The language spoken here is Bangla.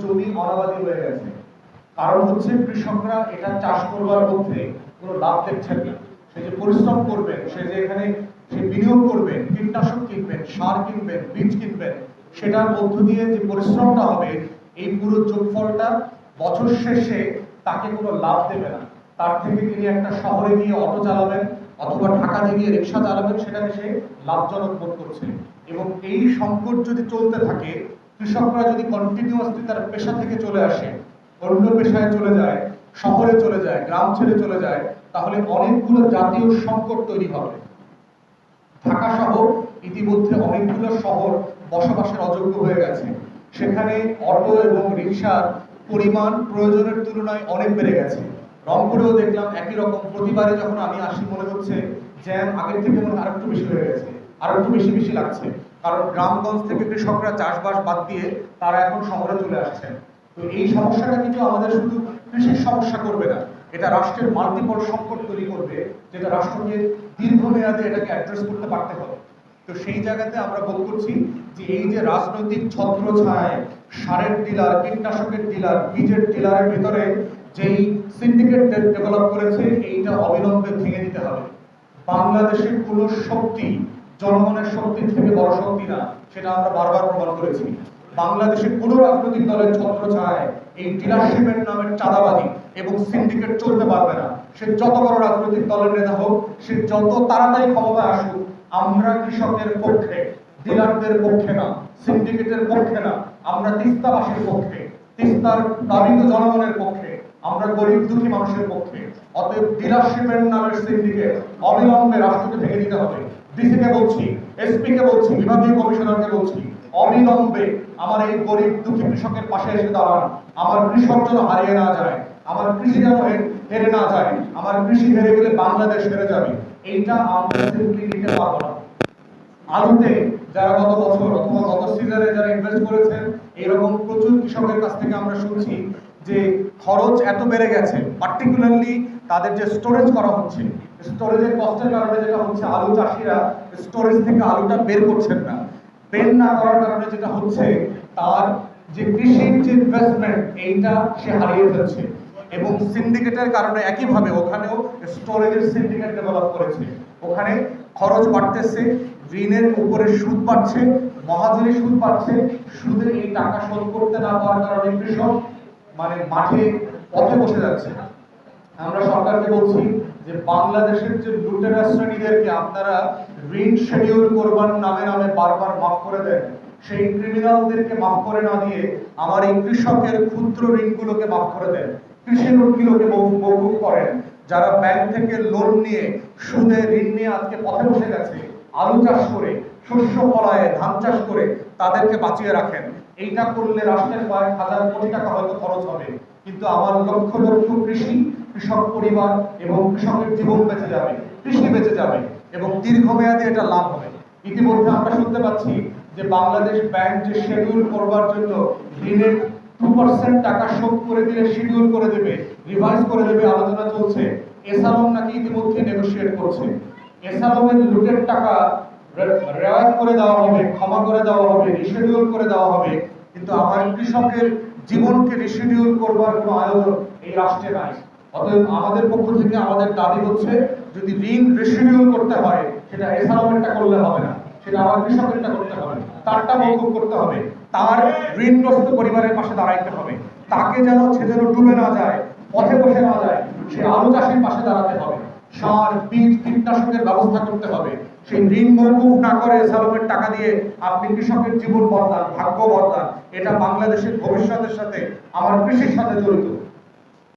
জমি অনাবাদি হয়ে গেছে। কারণ হচ্ছে কৃষকরা এটা চাষ করবার মধ্যে কোনো লাভ দেখছেন না। সে যে পরিশ্রম করবেন, সে যে এখানে সে বিনিয়োগ করবেন, কীটনাশক কিনবেন, সার কিনবেন, বীজ কিনবেন, সেটার মধ্য দিয়ে যে পরিশ্রমটা হবে, এই পুরো যোগফলটা বছর শেষে তাকে কোনো লাভ দেবে না। তার থেকে তিনি একটা শহরে গিয়ে অটো চালাবেন অথবা ঢাকাতে গিয়ে রিক্সা চালাবেন সেটাকে সে লাভজনক বোধ করছে। এবং এই সংকট যদি চলতে থাকে কৃষকরা যদি কন্টিনিউয়াসলি তার পেশা থেকে চলে আসে, অন্য পেশায় চলে যায়, শহরে চলে যায়, গ্রাম ছেড়ে চলে যায়, তাহলে অনেকগুলো জাতীয় সংকট তৈরি হবে। ঢাকা সহ ইতিমধ্যে অনেকগুলো শহর বসবাসের অযোগ্য হয়ে গেছে। সেখানে অটো এবং রিক্সার পরিমাণ প্রয়োজনের তুলনায় অনেক বেড়ে গেছে। রংপুরেও দেখলাম একই রকম। প্রতিবারে যখন আমি আসি, মনে হচ্ছে জ্যাম আগের থেকে মনে হয় আরেকটু বেশি হয়ে গেছে, আরেকটু বেশি বেশি লাগছে। কারণ গ্রামগঞ্জ থেকে কৃষকরা চাষবাস বাদ দিয়ে তারা এখন শহরে চলে আসছেন। তো এই সমস্যাটা কিন্তু আমাদের শুধু কৃষির সমস্যা করবে না, এটা রাষ্ট্রের মাল্টিপল সংকট তৈরি করবে, যেটা রাষ্ট্রকে দীর্ঘমেয়াদে এটাকে অ্যাড্রেস করতে পারতে হবে। তো সেই জায়গাতে আমরা বোধ করছি যে এই যে রাজনৈতিক ছত্র ছায় সারের ডিলার, কীটনাশকের ডিলার, বীজের ডিলারের ভিতরে যেই সিন্ডিকেট ডেভেলপ করেছে, এইটা অবিলম্বে ভেঙে দিতে হবে। বাংলাদেশের কোন শক্তি জনগণের শক্তির থেকে বড় শক্তি না, সেটা আমরা বারবার প্রমাণ করেছি। বাংলাদেশের কোন রাজনৈতিক দলের ছত্র ছায় এই ডিলারশিপের নামের চাঁদাবাজি এবং সিন্ডিকেট চলতে পারবে না। সে যত বড় রাজনৈতিক দলের নেতা হোক, সে যত তাড়াতাড়ি ক্ষমতায় আসুক, আমরা কৃষকের পক্ষে, ডিলারদের পক্ষে না, সিন্ডিকেটের পক্ষে না, আমরা তিস্তাবাসীর পক্ষে, তিস্তার দাবিত জনগণের পক্ষে আমরা গরিব, দুঃখী মানুষের পক্ষে। অতএব ডিলারশিপের নামের সিন্ডিকেট অবিলম্বে রাষ্ট্রকে ভেঙে দিতে হবে। ডিসি কে বলছি এসপি কে বলছি, বিভাগীয় কমিশনারকে বলছি, অবিলম্বে আমার এই গরিব, দুঃখী কৃষকের পাশে এসে দাঁড়ান। আমার কৃষক যেন হারিয়ে না যায়, আমার কৃষি যেন হেরে না যায়, আমার কৃষি হেরে গেলে বাংলাদেশ হেরে যাবে। এইটা আমরা সিম্পলি নিতে পারব না। আলুতে যারা গত বছর অথবা গত সিজনে যারা ইনভেস্ট করেছেন, এরকম প্রচুর কৃষকের কাছ থেকে আমরা শুনছি যে খরচ এত বেড়ে গেছে পার্টিকুলারলি তাদের যে স্টোরেজ করা হচ্ছে স্টোরেজের কষ্টের কারণে যেটা হচ্ছে, আলু চাষিরা স্টোরেজ থেকে আলুটা বের করছেন না। বের না করার কারণে যেটা হচ্ছে, তার যে কৃষির যে ইনভেস্টমেন্ট এইটা সে হারিয়ে ফেলছে। এবং সিন্ডিকেটের কারণে একইভাবে ওখানেও স্টোরেজের সিন্ডিকেট ডেভেলপ করেছে। ওখানে খরচ বাড়তেছে, ঋণের উপরে সুদ বাড়ছে মহাজনী সুদ বাড়ছে, সুদের এই টাকা শোধ করতে না পারার কারণে কৃষক মানে মাঠে পথে বসে যাচ্ছে। আমরা সরকারকে বলছি যে বাংলাদেশের যে লুটেরা শ্রেণীদেরকে আপনারা ঋণ শিডিউল করবার নামে নামে বারবার মাফ করে দেন, সেই ক্রিমিনালদেরকে মাফ করে না দিয়ে আমার এই কৃষকের ক্ষুদ্র ঋণগুলোকে মাফ করে দেন। কৃষি লোনগুলোকে মৌ- মৌকুফ করেন, যারা ব্যাংক থেকে লোন নিয়ে সুদে ঋণ নিয়ে আজকে পথে বসে গেছে, আলু চাষ করে, শস্য ফলায়, ধান চাষ করে তাদেরকে বাঁচিয়ে রাখেন। এইটা করলে রাষ্ট্রের কয়েক হাজার কোটি টাকা হয়তো খরচ হবে। কিন্তু আমার লক্ষ লক্ষ কৃষি, কৃষক পরিবার এবং কৃষকের জীবন বেঁচে যাবে, কৃষি বেঁচে যাবে এবং দীর্ঘমেয়াদে এটা লাভ হবে। ইতিমধ্যে আমরা শুনতে পাচ্ছি যে বাংলাদেশ ব্যাংক যে শিডিউল করবার জন্য ঋণের টু পার্সেন্ট টাকা শোধ করে দিলে শিডিউল করে দেবে রিভাইজ করে দেবে, আলোচনা চলছে। এসালম নাকি ইতিমধ্যে নেগোশিয়েট করছে। এসালমের লুটের টাকা রে- রেওয়াজ করে দেওয়া হবে, ক্ষমা করে দেওয়া হবে রিশিডিউল করে দেওয়া হবে। কিন্তু আমার কৃষকের জীবনকে রিশিডিউল করবার কোনো আয়োজন এই রাষ্ট্রে নাই। অতএব আমাদের পক্ষ থেকে আমাদের দাবি হচ্ছে, যদি ঋণ রিশিডিউল করতে হয়, সেটা এসালমেন্টটা করলে হবে না। সেটা আমার কৃষকেরটা করতে হবে, তারটা মৌকুব করতে হবে। তার ঋণগ্রস্ত পরিবারের পাশে দাঁড়াইতে হবে। তাকে যেন সে যেন ডুবে না যায়, পথে বসে না যায়, সে আলু চাষের পাশে দাঁড়াতে হবে। কীটনাশকের ব্যবস্থা করতে হবে। সেই ঋণ মৌকুফ না করে সালমের টাকা দিয়ে আপনি কৃষকের জীবন বদলান, ভাগ্য বদলান, এটা বাংলাদেশের ভবিষ্যতের সাথে, আমার কৃষির সাথে জড়িত।